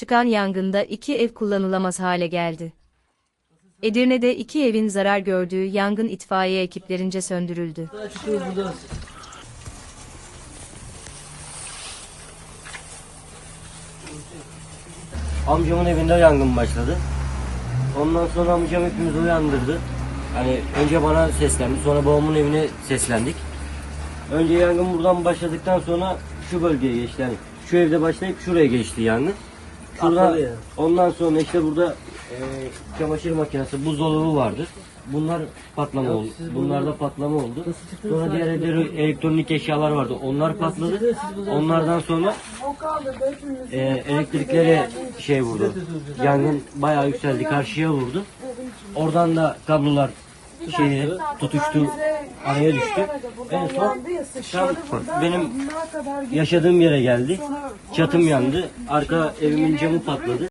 Çıkan yangında iki ev kullanılamaz hale geldi. Edirne'de iki evin zarar gördüğü yangın itfaiye ekiplerince söndürüldü. Amcamın evinde yangın başladı. Ondan sonra amcam hepimizi uyandırdı. Hani önce bana seslendi, sonra babamın evine seslendik. Önce yangın buradan başladıktan sonra şu bölgeye geçti. Yani şu evde başlayıp şuraya geçti yangın. Şurada, yani. ondan sonra işte burada e, çamaşır makinesi, buzdolabı vardı. Bunlar patlama Ya oldu. Bunlarda patlama oldu. Sonra diğer evde elektronik eşyalar vardı. Onlar patladı. Onlardan sonra e, elektriklere şey vurdu. Yangın bayağı yükseldi, karşıya vurdu. Oradan da kablolar şeye tutuştu, araya düştü. En son tam benim yaşadığım yere geldi. Çatım yandı. Arka evimin camı patladı.